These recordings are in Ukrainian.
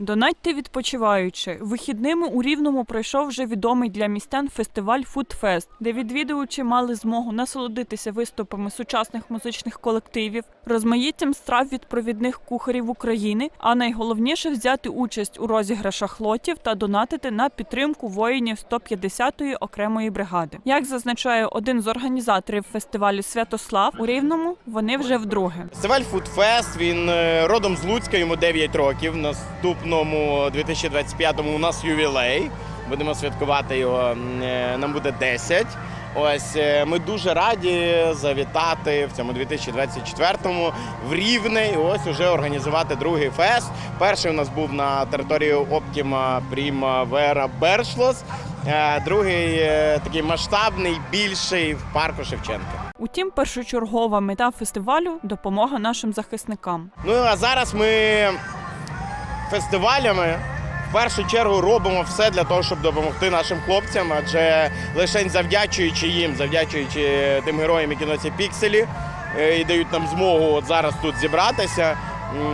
Донатьте відпочиваючи. Вихідними у Рівному пройшов вже відомий для містян фестиваль Фудфест, де відвідувачі мали змогу насолодитися виступами сучасних музичних колективів, розмаїттям страв від провідних кухарів України, а найголовніше взяти участь у розіграшах лотів та донатити на підтримку воїнів 150-ї окремої бригади. Як зазначає один з організаторів фестивалю Святослав у Рівному, вони вже вдруге. Фестиваль Фудфест, він е, родом з Луцька, йому 9 років. В наступному 2025-му у нас ювілей. Будемо святкувати його, е, нам буде 10. Ось е, ми дуже раді завітати в цьому 2024-му в Рівне. І ось уже організувати другий фест. Перший у нас був на території Оптіма Примавера Бершлос. Другий е, такий масштабний, більший в парку Шевченка. Утім, першочергова мета фестивалю допомога нашим захисникам. Ну а зараз ми фестивалями в першу чергу робимо все для того, щоб допомогти нашим хлопцям, адже лише завдячуючи їм, завдячуючи тим героям, які носять пікселі е, і дають нам змогу от зараз тут зібратися.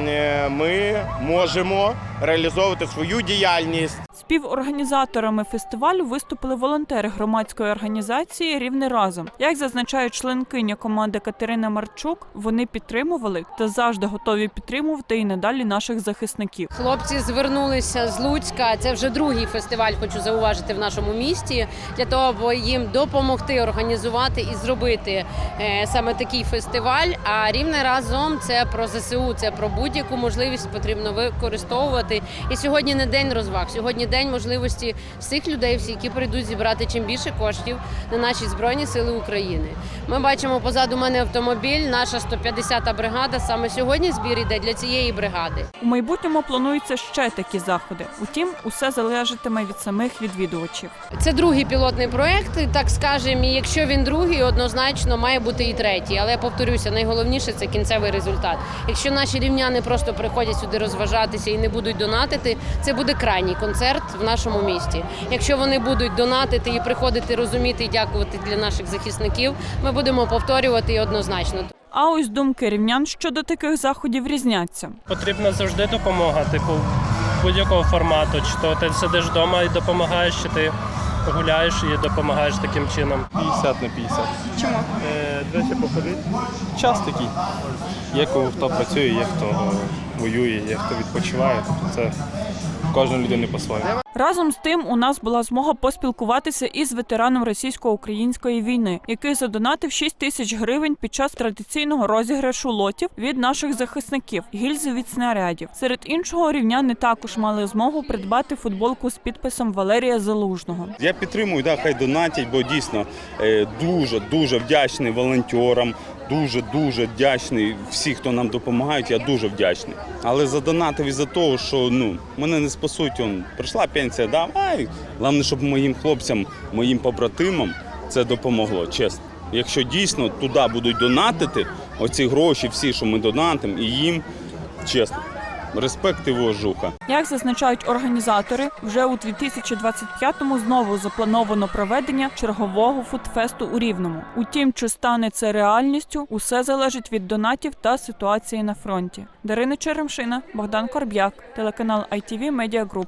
е, Ми можемо реалізовувати свою діяльність Співорганізаторами фестивалю виступили волонтери громадської організації Рівне разом. Як зазначає членкиня команди Катерина Марчук, вони підтримували та завжди готові підтримувати і надалі наших захисників. Хлопці звернулися з Луцька. Це вже другий фестиваль, хочу зауважити в нашому місті, для того, аби їм допомогти організувати і зробити е, саме такий фестиваль. А рівне разом це про ЗСУ, це про будь-яку можливість потрібно використовувати. І сьогодні не день розваг, сьогодні день можливості всіх людей, всі, які прийдуть зібрати чим більше коштів на наші збройні сили України. Ми бачимо позаду мене автомобіль. Наша 150-та бригада. Саме сьогодні збір іде для цієї бригади. У майбутньому плануються ще такі заходи. Утім, усе залежатиме від самих відвідувачів. Це другий пілотний проект, так скажемо. І якщо він другий, однозначно має бути і третій. Але я повторюся, найголовніше це кінцевий результат. Якщо наші рівняни просто приходять сюди розважатися і не будуть донатити, це буде крайній концерт в нашому місті. Якщо вони будуть донатити і приходити розуміти і дякувати для наших захисників, ми будемо повторювати і однозначно. А ось думки рівнян щодо таких заходів різняться. Потрібна завжди допомога, типу будь-якого формату. Чи то ти сидиш вдома і допомагаєш, чи ти гуляєш і допомагаєш таким чином. 50 на 50. Чому? Е, двічі походити. Час такий. Є кого хто працює, є хто воює, є хто відпочиває. Тобто це кожної людини по-своєму. Разом з тим, у нас була змога поспілкуватися із ветераном російсько-української війни, який задонатив 6 тисяч гривень під час традиційного розіграшу лотів від наших захисників гільзи від снарядів. Серед іншого рівняни також мали змогу придбати футболку з підписом Валерія Залужного. Я підтримую, да, хай донатять, бо дійсно е, дуже дуже вдячний волонтерам. Дуже дуже вдячний всі, хто нам допомагають. Я дуже вдячний. Але задонатив із-за того, що ну мене не спасуть. Он прийшла пенсія, давай. Головне, щоб моїм хлопцям, моїм побратимам це допомогло. Чесно. Якщо дійсно туди будуть донатити, оці гроші, всі, що ми донатимо, і їм чесно, респект і вожуха. Як зазначають організатори, вже у 2025-му знову заплановано проведення чергового фудфесту у Рівному. Утім, чи стане це реальністю, усе залежить від донатів та ситуації на фронті. Дарина Черемшина, Богдан Корб'як, телеканал ITV Media Group.